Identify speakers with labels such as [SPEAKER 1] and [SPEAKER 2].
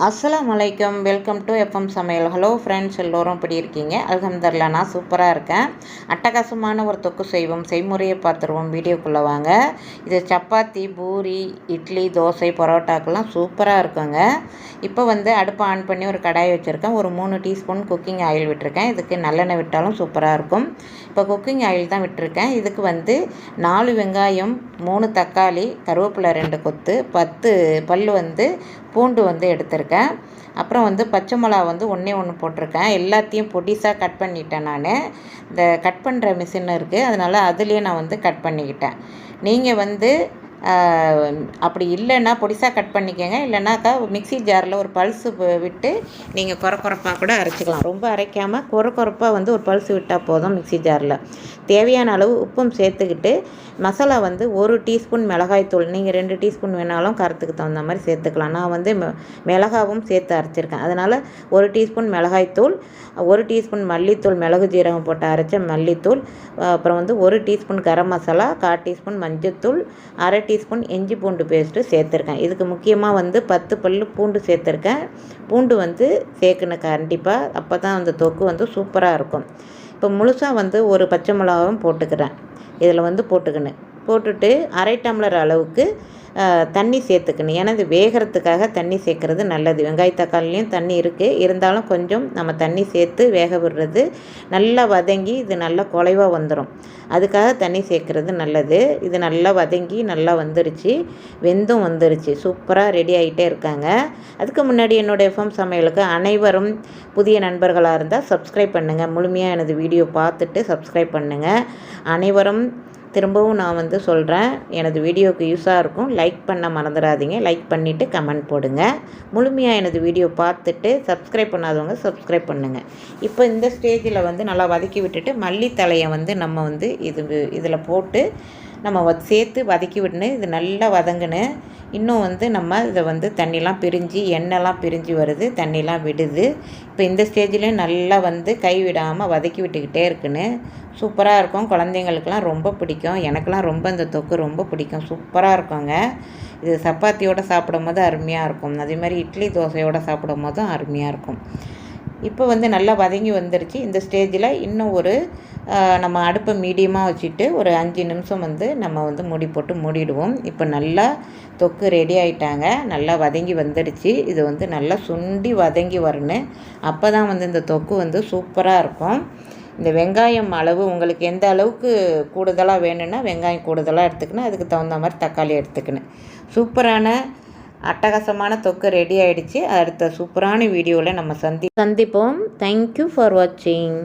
[SPEAKER 1] அஸ்ஸலாம் வலைக்கம் welcome to FM சமையல். ஹலோ ஃப்ரெண்ட்ஸ் எல்லோரும் இப்படி இருக்கீங்க? அல்ஹம்துலில்லாஹ் நான் சூப்பராக இருக்கேன். அட்டகாசமான ஒரு தொக்கு செய்வோம். செய்முறையை பார்த்துருவோம். வீடியோக்குள்ளே வாங்க. இது சப்பாத்தி பூரி இட்லி தோசை பரோட்டாக்கெல்லாம் சூப்பராக இருக்குங்க. இப்போ வந்து அடுப்பை ஆன் பண்ணி ஒரு கடாய் வச்சுருக்கேன். ஒரு மூணு டீஸ்பூன் குக்கிங் ஆயில் விட்டுருக்கேன். இதுக்கு நல்லெண்ணெய் விட்டாலும் சூப்பராக இருக்கும். இப்போ குக்கிங் ஆயில் தான் விட்டுருக்கேன். இதுக்கு வந்து நாலு வெங்காயம் மூணு தக்காளி கருவேப்பிலை ரெண்டு கொத்து பத்து பல் வந்து பூண்டு வந்து எடுத்திருக்கேன். அப்புறம் வந்து பச்சை மிளகா வந்து ஒன்றே ஒன்று போட்டிருக்கேன். எல்லாத்தையும் பொடிசாக கட் பண்ணிட்டேன் நான். இந்த கட் பண்ணுற மிஷின் இருக்குது அதனால் அதுலேயே நான் வந்து கட் பண்ணிக்கிட்டேன். நீங்கள் வந்து அப்படி இல்லைன்னா பொடிசாக கட் பண்ணிக்கோங்க. இல்லைனாக்கா மிக்சி ஜாரில் ஒரு பல்ஸு விட்டு நீங்கள் குறை குறைப்பாக கூட அரைச்சிக்கலாம். ரொம்ப அரைக்காமல் குறை குறைப்பாக வந்து ஒரு பல்ஸ் விட்டால் போதும் மிக்சி ஜாரில். தேவையான அளவு உப்பும் சேர்த்துக்கிட்டு மசாலா வந்து ஒரு டீஸ்பூன் மிளகாய்த்தூள் நீங்கள் ரெண்டு டீஸ்பூன் வேணாலும் காரத்துக்கு தகுந்த மாதிரி சேர்த்துக்கலாம். நான் வந்து மிளகாவும் சேர்த்து அரைச்சிருக்கேன். அதனால் ஒரு டீஸ்பூன் மிளகாய்த்தூள் ஒரு டீஸ்பூன் மல்லித்தூள் மிளகு ஜீரகம் போட்டு அரைச்ச மல்லித்தூள் அப்புறம் வந்து ஒரு டீஸ்பூன் கரம் மசாலா கால் டீஸ்பூன் மஞ்சத்தூள் அரை டீஸ்பூன் இஞ்சி பூண்டு பேஸ்ட்டு சேர்த்துருக்கேன். இதுக்கு முக்கியமாக வந்து பத்து பல் பூண்டு சேர்த்துருக்கேன். பூண்டு வந்து சேர்க்கணும் கண்டிப்பாக அப்போ தான் அந்த தொக்கு வந்து சூப்பராக இருக்கும். இப்போ முழுசாக வந்து ஒரு பச்சை மிளகாவும் போட்டுக்கிறேன். இதில் வந்து போட்டுக்கணும். போட்டுட்டு அரை டம்ளர் அளவுக்கு தண்ணி சேர்த்துக்கணும். ஏன்னா இது வேகிறதுக்காக தண்ணி சேர்க்குறது நல்லது. வெங்காய தக்காளிலையும் தண்ணி இருக்குது இருந்தாலும் கொஞ்சம் நம்ம தண்ணி சேர்த்து வேக விடுறது நல்லா வதங்கி இது நல்லா குலைவாக வந்துடும் அதுக்காக தண்ணி சேர்க்குறது நல்லது. இது நல்லா வதங்கி நல்லா வந்துருச்சு. வெந்தும் வந்துருச்சு. சூப்பராக ரெடி ஆகிட்டே இருக்காங்க. அதுக்கு முன்னாடி என்னோடய எஃப்எம் சமையலுக்கு அனைவரும் புதிய நண்பர்களாக இருந்தால் சப்ஸ்கிரைப் பண்ணுங்கள் முழுமையாக எனது வீடியோ பார்த்துட்டு சப்ஸ்கிரைப் பண்ணுங்கள் அனைவரும் திரும்பவும் நான் வந்து சொல்கிறேன் எனது வீடியோவுக்கு யூஸாக இருக்கும். லைக் பண்ண மறந்துடாதீங்க. லைக் பண்ணிவிட்டு கமெண்ட் போடுங்க. முழுமையாக எனது வீடியோ பார்த்துட்டு சப்ஸ்கிரைப் பண்ணாதவங்க சப்ஸ்கிரைப் பண்ணுங்கள் இப்போ இந்த ஸ்டேஜில் வந்து நல்லா வதக்கி விட்டுட்டு மல்லித்தலையை வந்து நம்ம வந்து இது இதில் போட்டு நம்ம சேர்த்து வதக்கி விடணும் இது நல்லா வதங்கினு இன்னும் வந்து நம்ம இதை வந்து தண்ணிலாம் பிரிஞ்சு எண்ணெய்லாம் பிரிஞ்சு வருது தண்ணிலாம் விடுது. இப்போ இந்த ஸ்டேஜ்லேயும் நல்லா வந்து கை விடாமல் வதக்கி விட்டுக்கிட்டே இருக்குன்னு. சூப்பராக இருக்கும். குழந்தைங்களுக்கெல்லாம் ரொம்ப பிடிக்கும். எனக்கெல்லாம் ரொம்ப இந்த தொக்கு ரொம்ப பிடிக்கும். சூப்பராக இருக்குங்க. இது சப்பாத்தியோடு சாப்பிடும் போது அருமையாக இருக்கும். அதே மாதிரி இட்லி தோசையோடு சாப்பிடும் போதும் அருமையாக இருக்கும். இப்போ வந்து நல்லா வதங்கி வந்துருச்சு. இந்த ஸ்டேஜில் இன்னும் ஒரு நம்ம அடுப்பை மீடியமாக வச்சுட்டு ஒரு அஞ்சு நிமிஷம் வந்து நம்ம வந்து மூடி போட்டு மூடிடுவோம். இப்போ நல்லா தொக்கு ரெடி ஆகிட்டாங்க நல்லா வதங்கி வந்துடுச்சு. இது வந்து நல்லா சுண்டி வதங்கி வரணும். அப்போ தான் வந்து இந்த தொக்கு வந்து சூப்பராக இருக்கும். இந்த வெங்காயம் அளவு உங்களுக்கு எந்த அளவுக்கு கூடுதலாக வேணும்னா வெங்காயம் கூடுதலாக எடுத்துக்கணும். அதுக்கு தகுந்த மாதிரி தக்காளி எடுத்துக்கணும். சூப்பரான அட்டகாசமான தொக்கு ரெடி ஆகிடுச்சு அடுத்த சூப்பரான வீடியோவில் நம்ம சந்தி சந்திப்போம். தேங்க்யூ ஃபார் வாட்சிங்